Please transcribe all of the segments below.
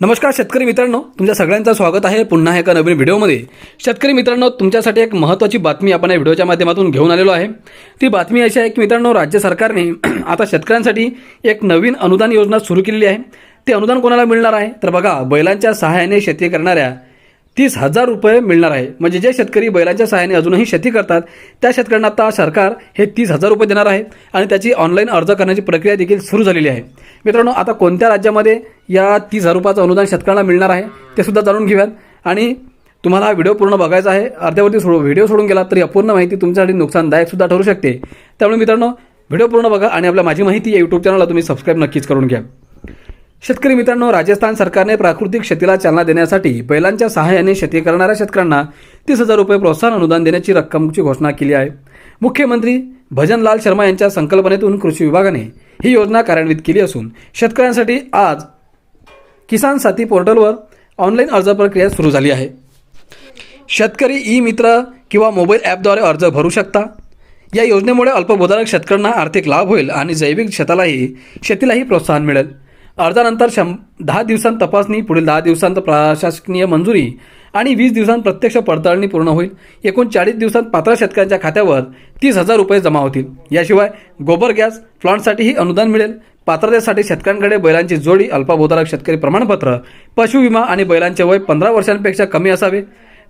नमस्कार शेतकरी मित्रांनो तुमच्या सगळ्यांचं स्वागत आहे पुन्हा एका नवीन व्हिडिओमध्ये. शेतकरी मित्रांनो तुमच्यासाठी एक महत्त्वाची बातमी आपण या व्हिडिओच्या माध्यमातून घेऊन आलेलो आहे. ती बातमी अशी आहे की मित्रांनो राज्य सरकारने आता शेतकऱ्यांसाठी एक नवीन अनुदान योजना सुरू केलेली आहे. ते अनुदान कोणाला मिळणार आहे? तर बघा बैलांच्या सहाय्याने शेती करणाऱ्या तीस हजार रुपये मिळणार आहे. म्हणजे जे शेतकरी बैलांच्या सहाय्याने अजूनही शेती करतात त्या शेतकऱ्यांना आता सरकार हे तीस हजार रुपये देणार आहे आणि त्याची ऑनलाईन अर्ज करण्याची प्रक्रिया देखील सुरू झालेली आहे. मित्रांनो आता कोणत्या राज्यामध्ये या तीस हजार रुपयाचं अनुदान शेतकऱ्यांना मिळणार आहे ते सुद्धा जाणून घेऊयात. आणि तुम्हाला हा व्हिडिओ पूर्ण बघायचा आहे. अर्ध्यावरती सोडू व्हिडिओ सोडून गेला तरी अपूर्ण माहिती तुमच्यासाठी नुकसानदायक सुद्धा ठरू शकते. त्यामुळे मित्रांनो व्हिडिओ पूर्ण बघा आणि आपल्या माझी माहिती या यूट्यूब चॅनलला तुम्ही सबस्क्राईब नक्कीच करून घ्या. शेतकरी मित्रांनो राजस्थान सरकारने प्राकृतिक शेतीला चालना देण्यासाठी बैलांच्या सहाय्याने शेती करणाऱ्या शेतकऱ्यांना तीस हजार रुपये प्रोत्साहन अनुदान देण्याची रक्कमची घोषणा केली आहे. मुख्यमंत्री भजनलाल शर्मा यांच्या संकल्पनेतून कृषी विभागाने ही योजना कार्यान्वित केली असून शेतकऱ्यांसाठी आज किसान साथी पोर्टलवर ऑनलाईन अर्ज प्रक्रिया सुरू झाली आहे. शेतकरी ई मित्र किंवा मोबाईल ॲपद्वारे अर्ज भरू शकता. या योजनेमुळे अल्पभूधारक शेतकऱ्यांना आर्थिक लाभ होईल आणि जैविक शेतालाही शेतीलाही प्रोत्साहन मिळेल. अर्जानंतर शं दहा दिवसांत तपासणी पुढील दहा दिवसांत प्रशासकीय मंजुरी आणि वीस दिवसांत प्रत्यक्ष पडताळणी पूर्ण होईल. एकूण चाळीस दिवसांत पात्र शेतकऱ्यांच्या खात्यावर तीस हजार रुपये जमा होतील. याशिवाय गोबर गॅस प्लांटसाठीही अनुदान मिळेल. पात्रतेसाठी शेतकऱ्यांकडे बैलांची जोडी अल्पभूधारक शेतकरी प्रमाणपत्र पशुविमा आणि बैलांचे वय पंधरा वर्षांपेक्षा कमी असावे.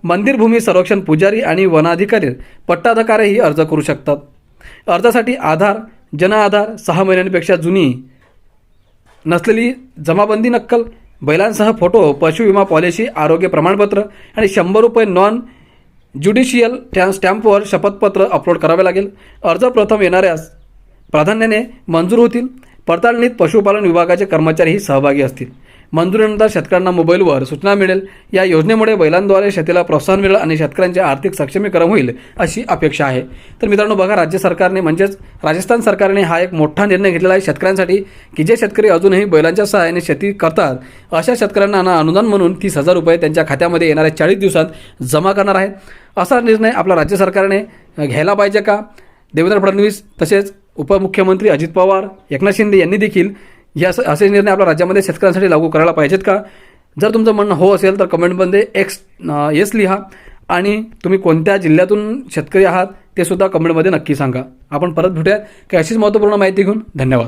मंदिर भूमी संरक्षण पुजारी आणि वनाधिकारी पट्टाधिकारीही अर्ज करू शकतात. अर्जासाठी आधार जन आधार सहा महिन्यांपेक्षा जुनी नसलेली जमाबंदी नक्कल बैलांसह फोटो पशुविमा पॉलिसी आरोग्य प्रमाणपत्र आणि शंभर रुपये नॉन ज्युडिशियल टॅ स्टॅम्पवर शपथपत्र अपलोड करावे लागेल. अर्ज प्रथम येणाऱ्यास प्राधान्याने मंजूर होतील. पडताळणीत पशुपालन विभागाचे कर्मचारीही सहभागी असतील. मंजुरीनंतर शेतकऱ्यांना मोबाईलवर सूचना मिळेल. या योजनेमुळे बैलांद्वारे शेतीला प्रोत्साहन मिळेल आणि शेतकऱ्यांचे आर्थिक सक्षमीकरण होईल अशी अपेक्षा आहे. तर मित्रांनो बघा राज्य सरकारने म्हणजेच राजस्थान सरकारने हा एक मोठा निर्णय घेतलेला आहे. शेतकऱ्यांसाठी की जे शेतकरी अजूनही बैलांच्या सहाय्याने शेती करतात अशा शेतकऱ्यांना ना अनुदान म्हणून तीस हजार रुपये त्यांच्या खात्यामध्ये येणाऱ्या चाळीस दिवसात जमा करणार आहेत. असा निर्णय आपल्या राज्य सरकारने घ्यायला पाहिजे का? देवेंद्र फडणवीस तसेच उपमुख्यमंत्री अजित पवार एकनाथ शिंदे यांनी देखील या असे निर्णय आपल्या राज्यामध्ये शेतकऱ्यांसाठी लागू करायला पाहिजेत का? जर तुमचं म्हणणं हो असेल तर कमेंटमध्ये एक्स येस लिहा. आणि तुम्ही कोणत्या जिल्ह्यातून शेतकरी आहात ते सुद्धा कमेंटमध्ये नक्की सांगा. आपण परत भेटूयात. की अशीच महत्त्वपूर्ण माहिती घेऊन धन्यवाद.